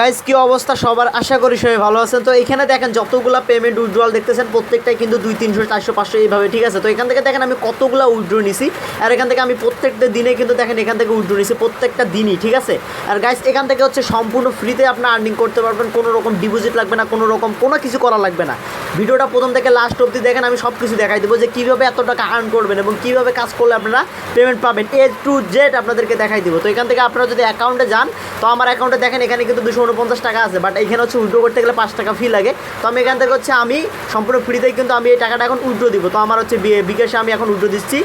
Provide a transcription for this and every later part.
Guys কি অবস্থা? সবার আশা করি সবাই ভালো আছেন। তো এখানে দেখেন, যতগুলা পেমেন্ট উইড্রল দেখতেছেন, প্রত্যেকটাই কিন্তু দুই, তিনশো, চারশো, পাঁচশো, এইভাবে, ঠিক আছে? তো এখান থেকে দেখেন, আমি কতগুলা উইড্রো নিছি। আর এখান থেকে আমি প্রত্যেকটা দিনে কিন্তু দেখেন, এখান থেকে উইড্রো নিছি, প্রত্যেকটা দিনই, ঠিক আছে? আর গাইস এখান থেকে হচ্ছে সম্পূর্ণ ফ্রিতে আপনি আর্নিং করতে পারবেন। কোনো রকম ডিপোজিট লাগবে না, কোনো রকম কোনো কিছু করা লাগবে না। ভিডিওটা প্রথম থেকে লাস্ট অবধি দেখেন, আমি সব কিছু দেখাই দেবো যে কীভাবে এত টাকা আর্ন করবেন এবং কীভাবে কাজ করলে আপনারা পেমেন্ট পাবেন এ টু জেড আপনাদেরকে দেখাই দেবো। তো এখান থেকে আপনারা যদি অ্যাকাউন্টে যান, তো আমার অ্যাকাউন্টে দেখেন, এখানে কিন্তু দুশো উনপঞ্চাশ টাকা আছে বাট এখানে হচ্ছে উইড্রো করতে গেলে পাঁচ টাকা ফি লাগে। তো আমি এখান থেকে হচ্ছে, আমি সম্পূর্ণ ফ্রিতেই কিন্তু আমি এই টাকাটা এখন উইড্রো দিব। তো আমার হচ্ছে বিকাশে আমি এখন উইড্রো দিচ্ছি।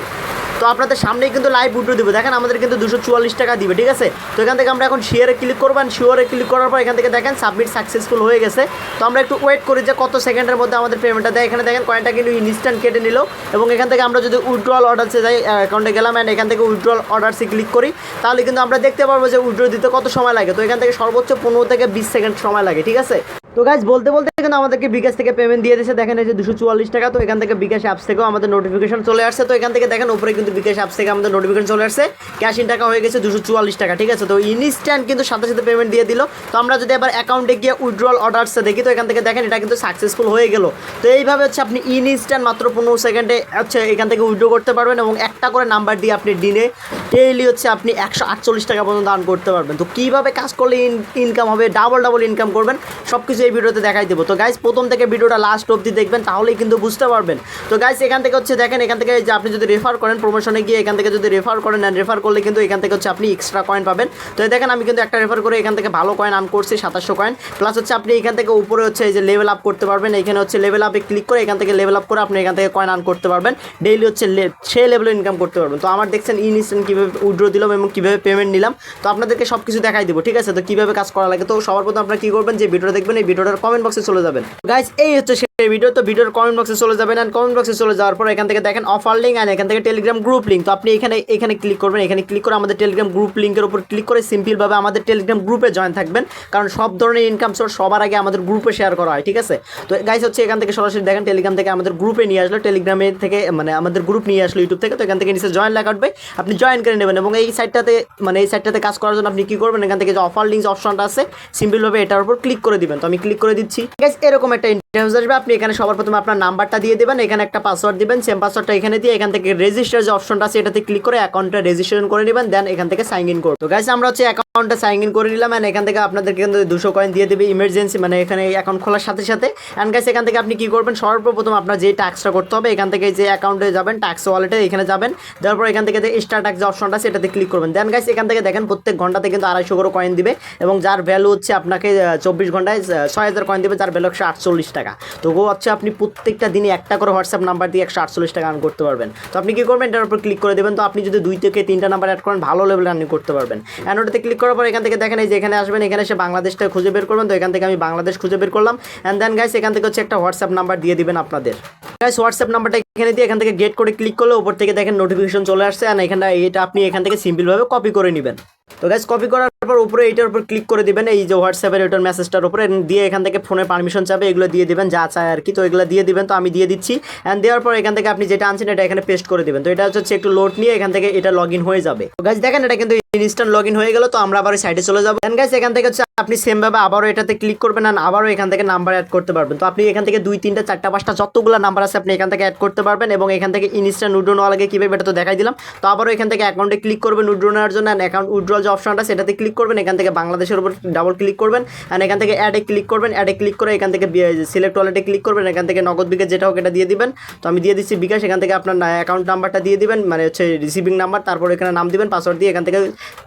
তো আপনাদের সামনেই কিন্তু লাইভ উইড্রো দিব। দেখেন আমাদের কিন্তু দুশো চুয়াল্লিশ টাকা দিবে, ঠিক আছে? তো এখান থেকে আমরা এখন শিয়ারে ক্লিক করবেন শিওরে ক্লিক করার পর এখান থেকে দেখেন সাবমিট সাকসেসফুল হয়ে গেছে। তো আমরা একটু ওয়েট করি যে কত সেকেন্ডের মধ্যে আমাদের পেমেন্টটা দেয়। এখানে দেখেন কয়েনটা কিন্তু ইনস্ট্যান্ট কেটে নিল এবং এখান থেকে আমরা যদি উইড্রল অর্ডারসে যাই অ্যাকাউন্টে গেলাম অ্যান্ড এখান থেকে উইড্রল অর্ডারসে ক্লিক করি, তাহলে কিন্তু আমরা দেখতে পারব যে উইড্রো দিতে কত সময় লাগে। তো এখান থেকে সর্বোচ্চ পনেরো থেকে বিশ সেকেন্ড সময় লাগে, ঠিক আছে? তো গাইজ বলতে বলতে কিন্তু আমাদেরকে বিকাশ থেকে পেমেন্ট দিয়ে দিয়েছে। দেখেন এই যে দুশো চুয়াল্লিশ টাকা, তো এখান থেকে বিকাশ অ্যাপস থেকেও আমাদের নোটিফিকেশন চলে আসছে। তো এখান থেকে দেখেন উপরে কিন্তু বিকাশ অ্যাপস থেকে আমাদের নোটিফিকেশন চলে আসছে। ক্যাশ ইন টাকা হয়ে গেছে দুশো চুয়াল্লিশ টাকা, ঠিক আছে? তো ইনস্ট্যান্ট কিন্তু সাথে সাথে পেমেন্ট দিয়ে দিল। তো আমরা যদি এবার অ্যাকাউন্টে গিয়ে উইথড্রল অর্ডারসে দেখি, তো এখান থেকে দেখেন এটা কিন্তু সাকসেসফুল হয়ে গেল। তো এইভাবে হচ্ছে আপনি ইনস্ট্যান্ট মাত্র পনেরো সেকেন্ডে হচ্ছে এখান থেকে উইথড্র করতে পারবেন এবং একটা করে নাম্বার দিয়ে আপনি দিনে ডেইলি হচ্ছে আপনি একশো আটচল্লিশ টাকা পর্যন্ত আর্ন করতে পারবেন। তো কীভাবে কাজ করলে ইনকাম হবে ডাবল ডাবল ইনকাম করবেন সব কিছু এই ভিডিওতে দেখাই দেবো। তো গাইজ প্রথম থেকে ভিডিওটা লাস্ট অবধি দেখবেন, তাহলেই কিন্তু বুঝতে পারবেন। তো গাইজ এখান থেকে হচ্ছে দেখেন, এখান থেকে যে আপনি যদি রেফার করেন প্রমোশনে গিয়ে, এখান থেকে যদি রেফার করেন অ্যান্ড রেফার করলে কিন্তু এখান থেকে হচ্ছে আপনি এক্সট্রা কয়েন পাবেন। তো দেখেন, আমি কিন্তু একটা রেফার করে এখান থেকে ভালো কয়েন আর্ন করছি, সাতাশশো কয়েন প্লাস হচ্ছে আপনি এখান থেকে উপরে হচ্ছে এই যে লেভেল আপ করতে পারবেন। এখানে হচ্ছে লেভেল আপে ক্লিক করে এখান থেকে লেভেল আপ করে আপনি এখান থেকে কয়েন আর্ন করতে পারবেন। ডেইলি হচ্ছে সে লেভেলে ইনকাম করতে পারবেন। তো আমার দেখছেন ইনস্ট্যান্ট কীভাবে উইড্রো দিলাম এবং কীভাবে পেমেন্ট নিলাম। তো আপনাদেরকে সব কিছু দেখাই দিব, ঠিক আছে? তো কীভাবে কাজ করা লাগে? তো সবার প্রথম আপনারা কী করবেন? যে ভিডিওটা দেখবেন, এই ভিডিওটার কমেন্ট বক্সে চলে যাবেন। গাইজ এই হচ্ছে সেই ভিডিও তো ভিডিওর কমেন্ট বক্সে চলে যাবেন অ্যান্ড কমেন্ট বক্সে চলে যাওয়ার পর এখান থেকে দেখেন অফার লিঙ্ক অ্যান্ড এখান থেকে টেলিগ্রাম গ্রুপ লিঙ্ক তো আপনি এখানে এখানে ক্লিক করবেন, এখানে ক্লিক করে আমাদের টেলিগ্রাম গ্রুপ লিঙ্কের উপর ক্লিক করে সিম্পলভাবে আমাদের টেলিগ্রাম গ্রুপে জয়েন থাকবেন। কারণ সব ধরনের ইনকাম সোর্স সবার আগে আমাদের গ্রুপে শেয়ার করা হয়, ঠিক আছে? তো গাইস হচ্ছে এখান থেকে সরাসরি দেখেন টেলিগ্রাম থেকে আমাদের গ্রুপে নিয়ে আসলো টেলিগ্রামে থেকে মানে আমাদের গ্রুপ নিয়ে আসলো ইউটিউব থেকে। তো এখান থেকে নিচে জয়েন উঠবে, আপনি জয়েন করে নেবেন এবং এই সাইটটাতে মানে এই সাইটটাতে কাজ করার জন্য আপনি কী করবেন? এখান থেকে যে অফার লিঙ্ক অপশনটা আছে সিম্পলভাবে এটার উপর ক্লিক করে দিবেন। তো আমি ক্লিক করে দিচ্ছি। গাইজ এরকম একটা ইন্টারভিউ আসবে, আপনি এখানে সবার প্রথমে আপনার নাম্বারটা দিয়ে দেবেন, এখানে একটা পাসওয়ার্ড দিবেন সেম পাসওয়ার্ডটা এখানে দিয়ে এখান থেকে রেজিস্টার যে অপশনটা আছে, এটাতে ক্লিক করে অ্যাকাউন্টটা রেজিস্ট্রেশন করে নেবেন দেন এখান থেকে সাইন ইন করব গাইজ আমরা হচ্ছে অ্যাকাউন্টটা সাইন ইন করে নিলাম অ্যান্ড এখান থেকে আপনাদেরকে কিন্তু দুশো কয়েন দিয়ে দেবে ইমার্জেন্সি মানে এখানে অ্যাকাউন্ট খোলার সাথে সাথে। অ্যান্ড গাইজ এখান থেকে আপনি কী করবেন? সর্বপ্রথম আপনার যে ট্যাক্সটা করতে হবে, এখান থেকে যে অ্যাকাউন্টে যাবেন ট্যাক্স ওয়ালেটে এখানে যাবেন। তারপর এখান থেকে যে স্টার যে অপশনটা আছে, এটাতে ক্লিক করবেন। দেন গাইজ এখান থেকে দেখেন প্রত্যেক ঘন্টাতে কিন্তু আড়াইশো করে কয়েন দিবে এবং যার ভ্যালু হচ্ছে আপনাকে চব্বিশ ঘন্টায় ছয় হাজার কয়েন দেবে, যার ভ্যালু একশো আটচল্লিশ টাকা। তো ও হচ্ছে আপনি প্রত্যেকটা দিনে একটা করে হোয়াটসঅ্যাপ নাম্বার দিয়ে একশো আটচল্লিশ টাকা আর্ন করতে পারবেন। তো আপনি কি করবেন? এটার উপর ক্লিক করে দেবেন। তো আপনি যদি দুই থেকে তিনটা নাম্বার অ্যাড করেন, ভালো লেভেলে আর্নিং করতে পারবেন। অ্যান্ড ওটাতে ক্লিক করার পর এখান থেকে দেখেন, এই যে এখানে আসবেন, এখানে এসে বাংলাদেশটা খুঁজে বের করবেন। তো এখান থেকে আমি বাংলাদেশ খুঁজে বের করলাম। অ্যান্ড দেন গাইস এখান থেকে হচ্ছে একটা হোয়াটসঅ্যাপ নাম্বার দিয়ে দিবেন আপনাদের। গাইস হোয়াটসঅ্যাপ নাম্বারটা এখানে দিয়ে এখান থেকে গেট করে ক্লিক করলে উপর থেকে দেখেন নোটিফিকেশন চলে আসছে অ্যান্ড এখানে এটা আপনি এখান থেকে সিম্পলভাবে কপি করে নেবেন। তো গাইস কপি করার পর উপরে এইটার উপর ক্লিক করে দিবেন, এই যে হোয়াটসঅ্যাপের ওইটার মেসেজটার উপরে দিয়ে এখান থেকে ফোনে পারমিশন চাবে, এগুলো দিয়ে দিবেন, যা চায় আর কি। তো এগুলো দিয়ে দিবেন, তো আমি দিয়ে দিচ্ছি। অ্যান্ড দেওয়ার পর এখান থেকে আপনি যেটা আনছেন, এটা এখানে পেস্ট করে দিবেন। তো এটা হচ্ছে একটু লোড নিয়ে এখান থেকে এটা লগ হয়ে যাবে। তো গাইস দেখেন এটা কিন্তু ইনস্ট্যান্ট লগ হয়ে গেল, তো আমরা আবার সাইডে চলে যাব। গাইস এখান থেকে হচ্ছে আপনি সেম ভাবে আবারও এটাতে ক্লিক করবেন আর আবারও এখান থেকে নাম্বার অ্যাড করতে পারবেন। তো আপনি এখান থেকে দুই, তিনটা, চারটা, পাঁচটা যতগুলো নাম্বার আছে, আপনি এখান থেকে অ্যাড করতে পারবেন এবং এখান থেকে ইনস্ট্যান্ট উড্রো নেওয়া লাগে কীভাবে এটা তো দেখাই দিলাম। তো আবারও এখান থেকে অ্যাকাউন্টে ক্লিক করবেন উড্রো নেওয়ার জন্য অ্যাকাউন্ট উড্রল যে অপশনটা সেটাতে ক্লিক করবেন। এখান থেকে বাংলাদেশের উপর ডাবল ক্লিক করবেন অ্যান্ড এখান থেকে অ্যাডে ক্লিক করবেন। অ্যাডে ক্লিক করে এখান থেকে সিলেক্ট ওয়ালেটে ক্লিক করবেন। এখান থেকে নগদ বিকাশ যেটা হোক এটা দিয়ে দিবেন। তো আমি দিয়ে দিচ্ছি বিকাশ। এখান থেকে আপনার অ্যাকাউন্ট নাম্বারটা দিয়ে দিবেন মানে হচ্ছে রিসিভিং নাম্বার তারপর এখানে নাম দিবেন পাসওয়ার্ড দিয়ে এখান থেকে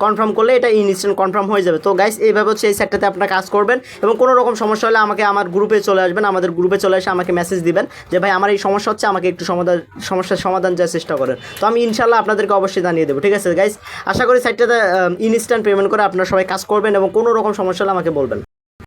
কনফার্ম করলে এটা ইনস্ট্যান্ট কনফার্ম হয়ে যাবে। তো গাইস এইভাবে হচ্ছে এই সেটটাতে আপনার কাজ করবেন এবং কোনো রকম সমস্যা হলে আমাকে আমার গ্রুপে চলে আসবেন। আমাদের গ্রুপে চলে এসে আমাকে মেসেজ দিবেন যে, ভাই, আমার এই সমস্যা হচ্ছে, আমাকে একটু সমাধান সমস্যার সমাধান যাওয়ার চেষ্টা করেন। তো আমি ইনশাল্লাহ আপনাদেরকে অবশ্যই জানিয়ে দেবো, ঠিক আছে? গাইস আশা করি সাইটটাতে ইনস্ট্যান্ট পেমেন্ট করে আপনারা সবাই কাজ করবেন এবং কোনো রকম সমস্যা হলে আমাকে বলবেন।